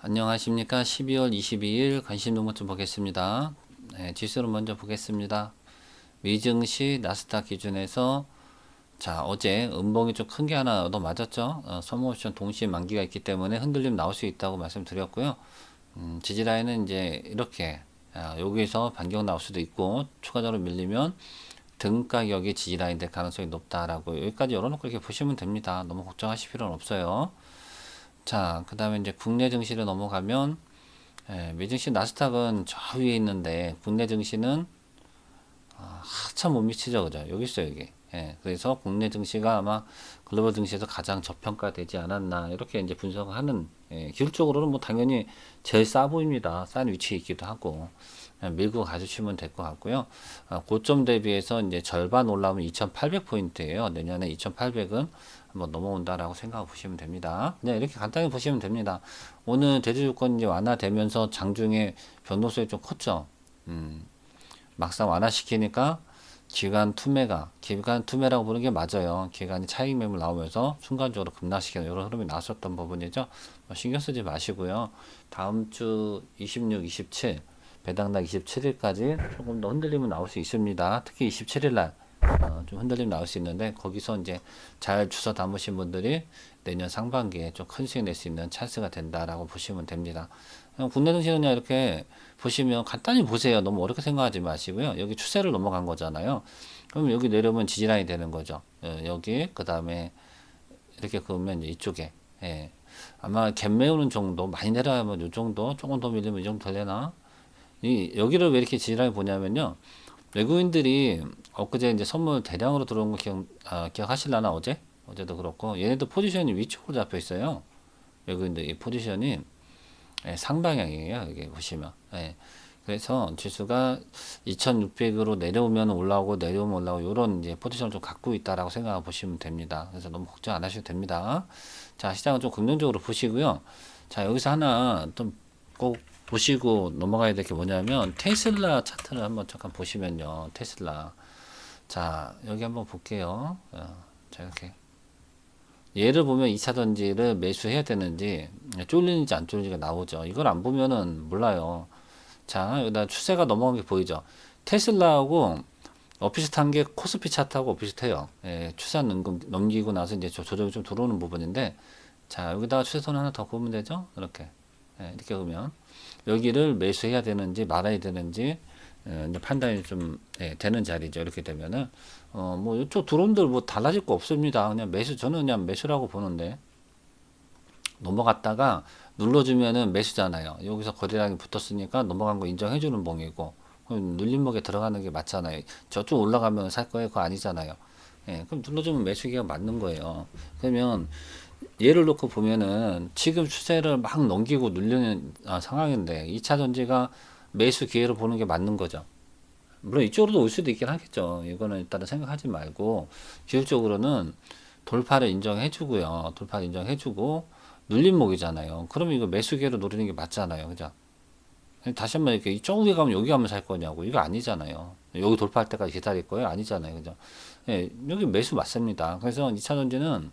안녕하십니까. 12월 22일 관심 농모좀 보겠습니다. 네, 지수를 먼저 보겠습니다. 미증시 나스닥 기준에서 자 어제 음봉이 좀 큰 게 하나 얻어 맞았죠. 어, 선모옵션 동시에 만기가 있기 때문에 흔들림 나올 수 있다고 말씀드렸고요. 음, 지지라인은 이제 이렇게 아, 여기서 반경 나올 수도 있고 추가적으로 밀리면 등 가격이 지지라인 될 가능성이 높다라고 여기까지 열어놓고 이렇게 보시면 됩니다. 너무 걱정하실 필요는 없어요. 자, 그 다음에 이제 국내 증시로 넘어가면, 예, 미증시 나스닥은 저 위에 있는데, 국내 증시는, 아, 한참 못 미치죠, 그죠? 여기 있어요, 여기. 예, 그래서 국내 증시가 아마 글로벌 증시에서 가장 저평가되지 않았나, 이렇게 이제 분석을 하는, 예, 기술적으로는 뭐 당연히 제일 싸 보입니다. 싼 위치에 있기도 하고, 예, 밀고 가주시면 될 것 같고요. 아, 고점 대비해서 이제 절반 올라오면 2,800포인트예요. 내년에 2,800은 한번 넘어온다라고 생각해 보시면 됩니다. 그냥 이렇게 간단히 보시면 됩니다. 오늘 대주 조건이 이제 완화되면서 장중에 변동성이 좀 컸죠. 음, 막상 완화시키니까 기간 투매가 기간 투매라고 보는 게 맞아요. 기간이 차익 매물 나오면서 순간적으로 급락시키는 이런 흐름이 나왔었던 부분이죠. 뭐 신경 쓰지 마시고요. 다음 주 26, 27 배당날 27일까지 조금 더 흔들림은 나올 수 있습니다. 특히 27일 날 어, 좀 흔들림 나올 수 있는데 거기서 이제 잘 주워 담으신 분들이 내년 상반기에 좀 큰 수익 낼 수 있는 찬스가 된다라고 보시면 됩니다. 국내 증시는 그냥 이렇게 보시면 간단히 보세요. 너무 어렵게 생각하지 마시고요. 여기 추세를 넘어간 거잖아요. 그럼 여기 내려오면 지지라인이 되는 거죠. 어, 여기 그 다음에 이렇게 그으면 이쪽에 예. 아마 갭 메우는 정도 많이 내려가면 이 정도 조금 더 밀리면 이 정도 되려나 이 여기를 왜 이렇게 지지라인 보냐면요. 외국인들이 엊그제 이제 선물 대량으로 들어온 거 기억, 아, 기억하실라나 어제? 어제도 그렇고 얘네도 포지션이 위쪽으로 잡혀 있어요. 외국인들 이 포지션이 예, 상방향이에요. 여기 보시면. 예. 그래서 지수가 2600으로 내려오면 올라오고 내려오면 올라오고 요런 이제 포지션을 좀 갖고 있다라고 생각해 보시면 됩니다. 그래서 너무 걱정 안 하셔도 됩니다. 자, 시장은 좀 긍정적으로 보시고요. 자, 여기서 하나 좀꼭 보시고 넘어가야 될 게 뭐냐면 테슬라 차트를 한번 잠깐 보시면요. 테슬라. 자, 여기 한번 볼게요. 어, 자, 이렇게. 얘를 보면 2차 전지를 매수해야 되는지 쫄리는지 안 쫄리는지가 나오죠. 이걸 안 보면은 몰라요. 자, 여기다 추세가 넘어간 게 보이죠. 테슬라하고 어 비슷한 게 코스피 차트하고 비슷해요. 예, 추세 넘- 넘기고 나서 이제 조- 조정이 좀 들어오는 부분인데 자, 여기다가 추세선 하나 더 그으면 되죠. 이렇게. 예, 이렇게 그으면 여기를 매수해야 되는지 말아야 되는지 어, 판단이 좀 예, 되는 자리죠. 이렇게 되면은 어, 뭐 이쪽 드론들 뭐 달라질 거 없습니다. 그냥 매수 저는 그냥 매수라고 보는데 넘어갔다가 눌러주면은 매수잖아요. 여기서 거래량이 붙었으니까 넘어간 거 인정해 주는 봉이고 그럼 눌림목에 들어가는 게 맞잖아요. 저쪽 올라가면 살 거예요. 그거 아니잖아요. 예, 그럼 눌러주면 매수기가 맞는 거예요. 그러면 예를 놓고 보면은 지금 추세를 막 넘기고 눌리는 아, 상황인데 2차 전지가 매수 기회를 보는 게 맞는 거죠. 물론 이쪽으로도 올 수도 있긴 하겠죠. 이거는 일단은 생각하지 말고 기술적으로는 돌파를 인정해 주고요. 돌파를 인정해 주고 눌림목이잖아요. 그러면 이거 매수 기회로 노리는 게 맞잖아요. 그죠? 다시 한번 이렇게 이쪽 위에 가면 여기 가면 살 거냐고. 이거 아니잖아요. 여기 돌파할 때까지 기다릴 거예요? 아니잖아요. 그죠? 예, 여기 매수 맞습니다. 그래서 2차 전지는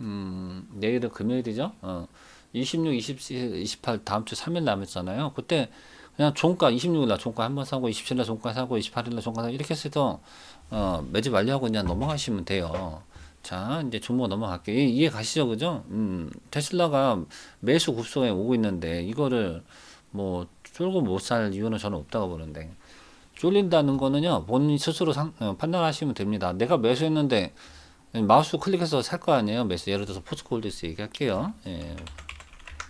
음, 내일은 금요일이죠. 어, 26, 27, 28 다음 주 3일 남았잖아요. 그때 그냥 종가 26일 날 종가 한 번 사고 27일 날 종가 사고 28일 날 종가 사고 이렇게 해서 어, 매집 완료하고 그냥 넘어가시면 돼요. 자, 이제 종목 넘어갈게요. 이- 이해 가시죠? 그죠? 음, 테슬라가 매수 급속에 오고 있는데 이거를 뭐 쫄고 못 살 이유는 저는 없다고 보는데 쫄린다는 거는요 본인 스스로 상, 어, 판단하시면 됩니다. 내가 매수했는데 마우스 클릭해서 살 거 아니에요. 매수 예를 들어서 포스코홀딩스 얘기할게요. 예.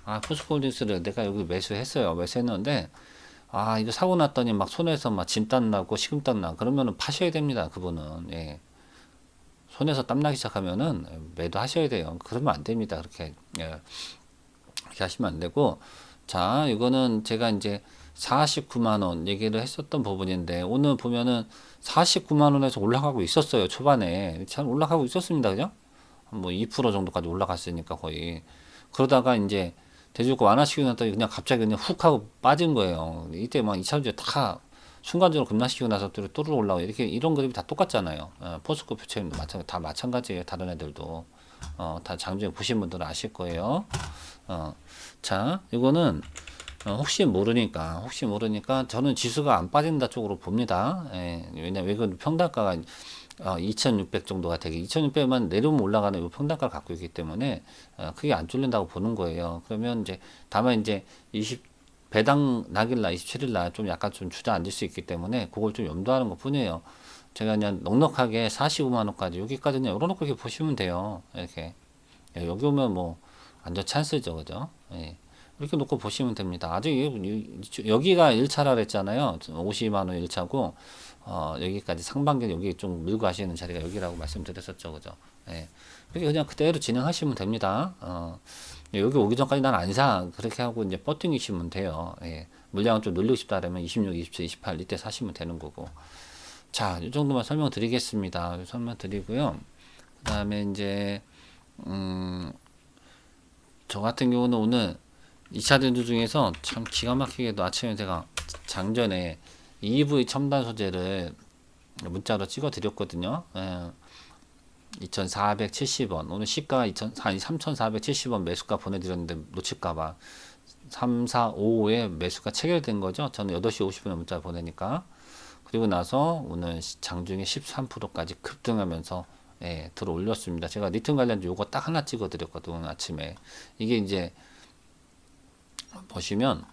아 포스코홀딩스를 내가 여기 매수했어요. 매수했는데 아 이거 사고 났더니 막 손에서 막 진땀 나고 식은땀 나 그러면은 파셔야 됩니다. 그분은 예. 손에서 땀 나기 시작하면은 매도하셔야 돼요. 그러면 안 됩니다. 그렇게 예. 그렇게 하시면 안 되고 자 이거는 제가 이제 49만 원 얘기를 했었던 부분인데 오늘 보면은 49만 원에서 올라가고 있었어요 초반에. 잘 올라가고 있었습니다. 그죠? 뭐 2% 정도까지 올라갔으니까 거의. 그러다가 이제 대주가 완화시키고 났더니 그냥 갑자기 그냥 훅 하고 빠진 거예요. 이때 막 2차전지 다 순간적으로 급락시키고 나서 또 또르르 올라오고 이렇게 이런 그림이 다 똑같잖아요. 어, 포스코 퓨처님도 마찬가지 다 마찬가지예요 다른 애들도. 어, 다 장중에 보신 분들은 아실 거예요. 어, 자, 이거는 어, 혹시 모르니까 혹시 모르니까 저는 지수가 안 빠진다 쪽으로 봅니다. 예, 왜냐면 이건 평단가가 어, 2,600 정도가 되게 2,600만 내려오면 올라가는 이 평단가를 갖고 있기 때문에 어, 크게 안 뚫린다고 보는 거예요. 그러면 이제 다만 이제 20 배당 낙일 날 27일 날 좀 약간 좀 주저앉을 수 있기 때문에 그걸 좀 염두하는 것 뿐이에요. 제가 그냥 넉넉하게 45만 원까지 여기까지는 열어놓고 이렇게 보시면 돼요. 이렇게 예, 여기 오면 뭐 완전 찬스죠, 그죠? 예. 이렇게 놓고 보시면 됩니다. 이- 여기가 1차라 그랬잖아요. 50만 원 1차고 어, 여기까지 상반기 여기 좀 밀고 하시는 자리가 여기라고 말씀드렸었죠, 그죠? 예. 이렇게 그냥 그대로 진행하시면 됩니다. 어, 예, 여기 오기 전까지 난 안 사. 그렇게 하고 이제 버팅이시면 돼요. 예. 물량을 좀 늘리고 싶다 그러면 26, 27, 28 이때 사시면 되는 거고. 자, 이 정도만 설명드리겠습니다. 설명드리고요. 그 다음에 이제 음, 저 같은 경우는 오늘 2차 전주 중에서 참 기가 막히게도 아침에 제가 장전에 EV 첨단 소재를 문자로 찍어 드렸거든요. 예. 2,470원. 오늘 시가 2,000, 아니 3,470원 매수가 보내드렸는데 놓칠까봐 3, 4, 5에 매수가 체결된 거죠. 저는 8시 50분에 문자 보내니까. 그리고 나서 오늘 시- 장중에 13%까지 급등하면서 예, 들어 올렸습니다. 제가 리튬 관련주 요거 딱 하나 찍어 드렸거든요. 아침에. 이게 이제 보시면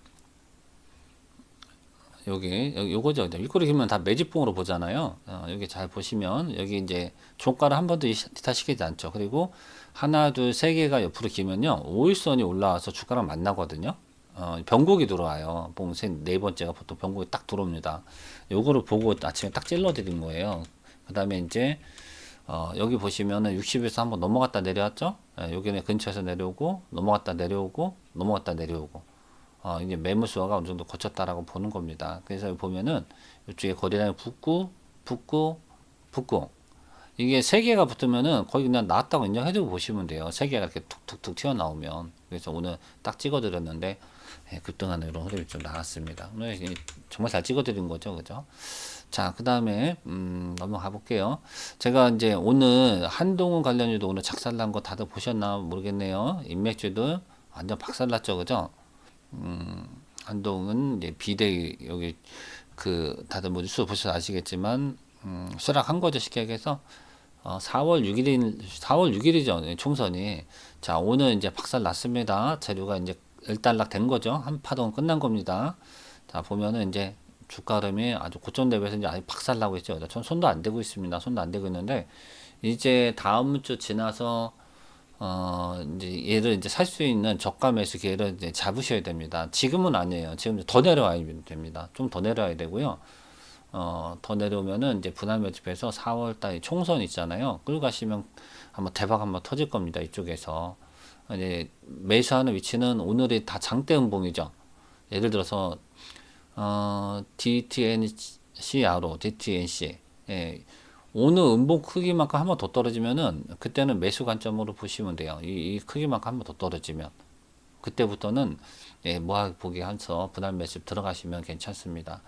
여기 여기 요거죠. 일거리 기면 다 매집봉으로 보잖아요. 어, 여기 잘 보시면 여기 이제 종가를 한 번도 디타시키지 않죠. 그리고 하나, 둘, 세 개가 옆으로 기면요. 5일선이 올라와서 주가랑 만나거든요. 어, 변곡이 들어와요. 봉세 네 번째가 보통 변곡이 딱 들어옵니다. 요거를 보고 아침에 딱 찔러 드린 거예요. 그다음에 이제 어, 여기 보시면은 60에서 한번 넘어갔다 내려왔죠. 예, 여기는 근처에서 내려오고 넘어갔다 내려오고 넘어갔다 내려오고 어, 이제 매물수가 어느 정도 거쳤다라고 보는 겁니다. 그래서 보면은 이쪽에 거래량이 붙고 붙고 붙고 이게 세 개가 붙으면은 거의 그냥 나왔다고 인정해두고 보시면 돼요. 세 개가 이렇게 툭툭툭 튀어나오면 그래서 오늘 딱 찍어드렸는데 예, 급등하는 이런 흐름이 좀 나왔습니다. 오늘 이- 정말 잘 찍어드린 거죠, 그죠? 자, 그 다음에 음, 넘어가 볼게요. 제가 이제 오늘 한동훈 관련주도 오늘 작살난 거 다들 보셨나 모르겠네요. 인맥주도 완전 박살났죠, 그죠? 한동은 이제 비대 여기 그 다들 뭐 뉴스 보셔서 아시겠지만 음, 수락한 거죠 쉽게 얘기해서. 어, 4월 6일인 4월 6일이죠 총선이. 자 오늘 이제 박살 났습니다. 재료가 이제 일단락 된 거죠. 한 파동 끝난 겁니다. 자 보면은 이제 주가 흐름이 아주 고점 대비해서 이제 아직 박살 나고 있죠. 전 손도 안 대고 있습니다. 손도 안 대고 있는데 이제 다음 주 지나서 어, 이제 얘를 이제 살 수 있는 저가 매수 기회를 이제 잡으셔야 됩니다. 지금은 아니에요. 지금 더 내려와야 됩니다. 좀 더 내려와야 되고요. 어, 더 내려오면은 이제 분할 매집해서 4월 달 총선 있잖아요. 끌고 가시면 한번 대박 한번 터질 겁니다. 이쪽에서. 이제 매수하는 위치는 오늘이 다 장대 음봉이죠. 예를 들어서 어, DTNCRO, DTNC. 예. 오늘 음봉 크기만큼 한 번 더 떨어지면은 그때는 매수 관점으로 보시면 돼요. 이, 이 크기만큼 한 번 더 떨어지면 그때부터는 예, 모아 보기 한서 분할 매집 들어가시면 괜찮습니다.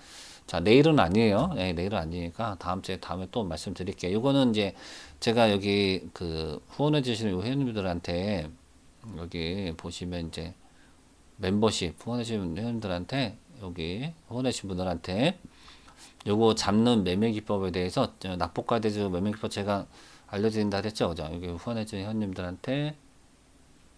자, 내일은 아니에요. 예, 내일은 아니니까 다음 주에 다음에 또 말씀드릴게요. 이거는 이제 제가 여기 그 후원해 주시는 요 회원님들한테 여기 보시면 이제 멤버십 후원해 주신 회원들한테 여기 후원해 주신 분들한테 요거 잡는 매매 기법에 대해서 저 낙폭과 대주 매매 기법 제가 알려드린다 했죠, 그죠? 여기 후원해준 회원님들한테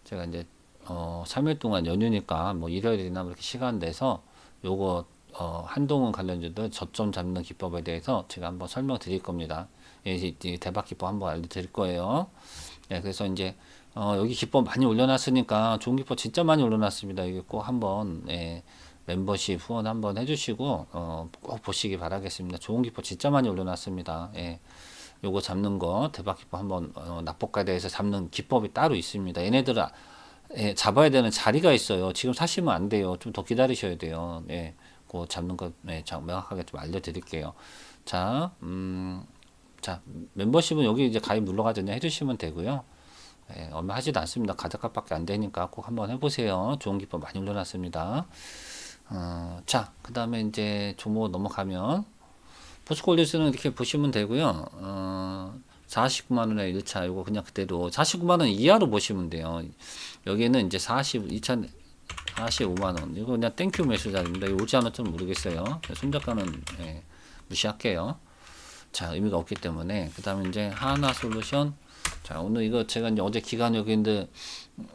제가 이제 어 3일 동안 연휴니까 뭐 일요일이나 뭐 이렇게 시간 내서 요거 어 한동훈 관련주들 저점 잡는 기법에 대해서 제가 한번 설명드릴 겁니다. 예, 이, 이 대박 기법 한번 알려드릴 거예요. 예, 그래서 이제 어 여기 기법 많이 올려놨으니까 좋은 기법 진짜 많이 올려놨습니다. 이게 꼭 한번 예, 멤버십 후원 한번 해주시고 어, 꼭 보시기 바라겠습니다. 좋은 기법 진짜 많이 올려놨습니다. 예. 요거 잡는 거 대박 기법 한번 어, 낙폭가에 대해서 잡는 기법이 따로 있습니다. 얘네들은 아- 예, 잡아야 되는 자리가 있어요. 지금 사시면 안 돼요. 좀 더 기다리셔야 돼요. 예. 그 잡는 거 예, 자, 명확하게 좀 알려드릴게요. 자, 음, 자 멤버십은 여기 이제 가입 눌러가지고 해주시면 되고요. 예, 얼마 하지도 않습니다. 가격값밖에 안 되니까 꼭 한번 해보세요. 좋은 기법 많이 올려놨습니다. 어, 자, 그 다음에 이제 종목 넘어가면 포스콜리스는 이렇게 보시면 되고요. 어, 49만 원에 1차 이거 그냥 그대로 49만 원 이하로 보시면 돼요. 여기는 이제 40 2차 45만 원 이거 그냥 땡큐 매수 자리입니다. 이거 오지 않을지 모르겠어요. 손절가는 예, 무시할게요. 자 의미가 없기 때문에 그 다음에 이제 하나 솔루션 자 오늘 이거 제가 이제 어제 기간 여기인데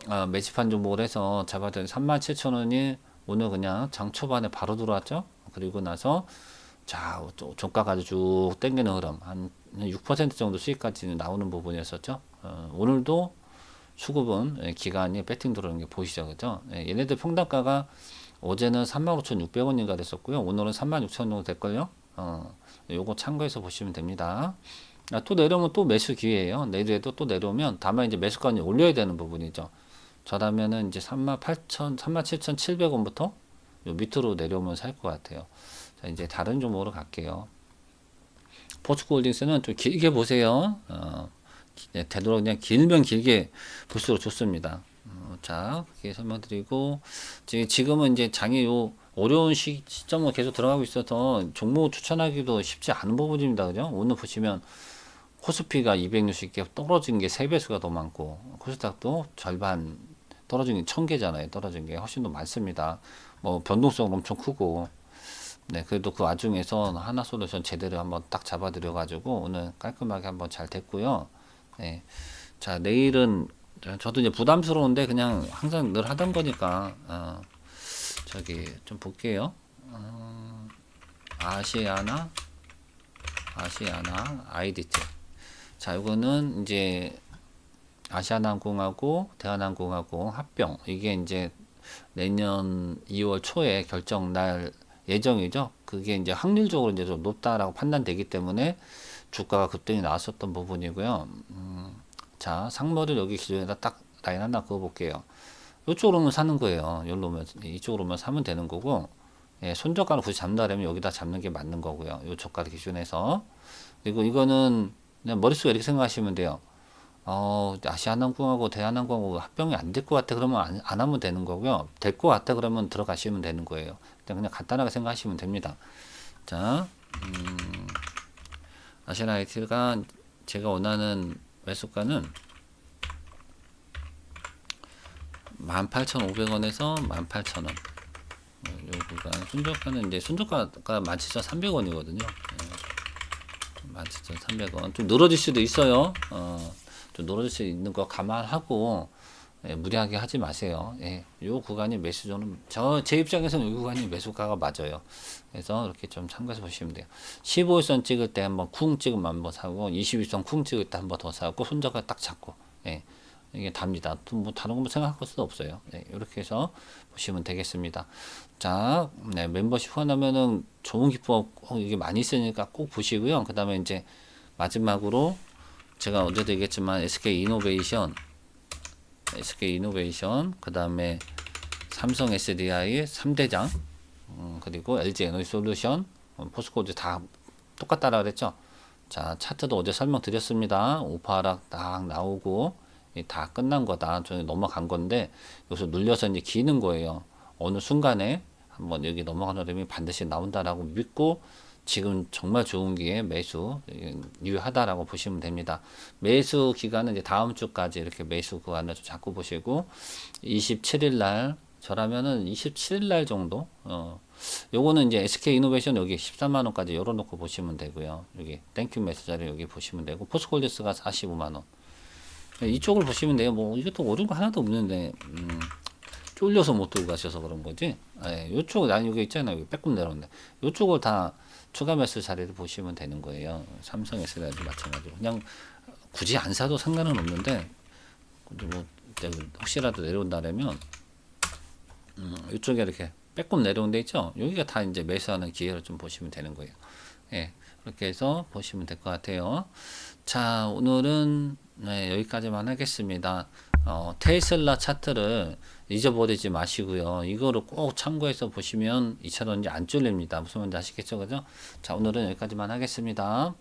아, 매집한 종목을 해서 잡았더니 37,000원이 오늘 그냥 장 초반에 바로 들어왔죠. 그리고 나서 자 조- 종가까지 쭉 땡기는 흐름 한 6% 정도 수익까지 나오는 부분이었었죠. 어, 오늘도 수급은 예, 기간이 배팅 들어오는 게 보이시죠, 그죠? 예, 얘네들 평단가가 어제는 35,600원인가 됐었고요. 오늘은 36,000원 정도 됐걸요. 어, 요거 참고해서 보시면 됩니다. 아, 또 내려오면 또 매수 기회예요. 내일에도 또 내려오면 다만 이제 매수권이 올려야 되는 부분이죠. 저라면은 이제 38,000, 37,700원부터 요 밑으로 내려오면 살 것 같아요. 자, 이제 다른 종목으로 갈게요. 포스코 홀딩스는 좀 길게 보세요. 어, 기- 네, 되도록 그냥 길면 길게 볼수록 좋습니다. 어, 자, 그렇게 설명드리고 지금 지금은 이제 장이 요 어려운 시, 시점을 계속 들어가고 있어서 종목 추천하기도 쉽지 않은 부분입니다. 그죠? 오늘 보시면 코스피가 260개 떨어진 게 3배수가 더 많고 코스닥도 절반 떨어진 게 1000개잖아요. 떨어진 게 훨씬 더 많습니다. 뭐 변동성 엄청 크고 네, 그래도 그 와중에서 하나 솔루션 제대로 한번 딱 잡아드려 가지고 오늘 깔끔하게 한번 잘 됐고요. 네. 자, 내일은 저- 저도 이제 부담스러운데 그냥 항상 늘 하던 거니까 어, 저기 좀 볼게요. 어, 아시아나 아시아나 아이디트. 자, 이거는 이제 아시아나항공하고 대한항공하고 합병 이게 이제 내년 2월 초에 결정 날 예정이죠. 그게 이제 확률적으로 이제 좀 높다라고 판단되기 때문에 주가가 급등이 나왔었던 부분이고요. 음, 자, 상모를 여기 기준에다 딱 라인 하나 그어 볼게요. 이쪽으로만 사는 거예요. 여기로면 이쪽으로만 사면 되는 거고, 예, 손저가를 굳이 잡는다면 여기다 잡는 게 맞는 거고요. 요 저가 기준에서 그리고 이거는 머릿속에 이렇게 생각하시면 돼요. 어, 아시아나항공하고 대한항공하고 합병이 안 될 것 같아 그러면 안, 안 하면 되는 거고요. 될 것 같아 그러면 들어가시면 되는 거예요. 그냥, 그냥 간단하게 생각하시면 됩니다. 자, 음, 아시아나이트가 제가 원하는 매수가는 18,500원에서 18,000원. 요 구간 순저가는 이제 순저가가 17,300원이거든요. 17,300원. 좀 늘어질 수도 있어요. 어, 좀 늘어질 수 있는 거 감안하고 예, 무리하게 하지 마세요. 예, 요 구간이 매수존은 저제 입장에서는 요 구간이 매수가가 맞아요. 그래서 이렇게 좀 참고해서 보시면 돼요. 15일선 찍을 때 한번 쿵 찍으면 한번 사고 21선 쿵 찍을 때 한번 더 사고 손자가 딱 잡고 예, 이게 답니다. 또 뭐 다른 거뭐 생각할 것도 없어요. 네, 이렇게 해서 보시면 되겠습니다. 자, 네, 멤버십 후원하면은 좋은 기법 꼭 이게 많이 있으니까 꼭 보시고요. 그 다음에 이제 마지막으로 제가 어제도 얘기했지만 SK 이노베이션, SK 이노베이션, 그 다음에 삼성 SDI 3대장, 음, 그리고 LG 에너지 솔루션, 어, 포스코드 다 똑같다라 그랬죠. 자, 차트도 어제 설명드렸습니다. 오파락 딱 나오고 이다 끝난 거다. 저는 넘어간 건데 여기서 눌려서 이제 기는 거예요. 어느 순간에 한번 여기 넘어가는 흐름이 반드시 나온다라고 믿고 지금 정말 좋은 기회에 매수 예, 유효하다라고 보시면 됩니다. 매수 기간은 이제 다음 주까지 이렇게 매수 구간을 좀 잡고 보시고 27일 날 저라면은 27일 날 정도 어 요거는 이제 SK 이노베이션 여기 13만 원까지 열어 놓고 보시면 되고요. 여기 땡큐 자리 여기 보시면 되고 포스콜드스가 45만 원. 이쪽을 보시면 돼요. 뭐 이것도 어려운 거 하나도 없는데 음, 쫄려서 못 들고 가셔서 그런 거지. 예, 요쪽 아니 여기 있잖아요. 여기 빼꼼 내려오는데 요쪽을 다 추가 매수 자리를 보시면 되는 거예요. 삼성 S라도 마찬가지로 그냥 굳이 안 사도 상관은 없는데 뭐 혹시라도 내려온다면 음, 이쪽에 이렇게 빼꼼 내려온 데 있죠. 여기가 다 이제 매수하는 기회를 좀 보시면 되는 거예요. 예, 그렇게 해서 보시면 될 것 같아요. 자, 오늘은 네, 여기까지만 하겠습니다. 어, 테슬라 차트를 잊어버리지 마시고요. 이거를 꼭 참고해서 보시면 이차전지 안 쫄립니다. 무슨 말인지 아시겠죠? 그죠? 자, 오늘은 여기까지만 하겠습니다.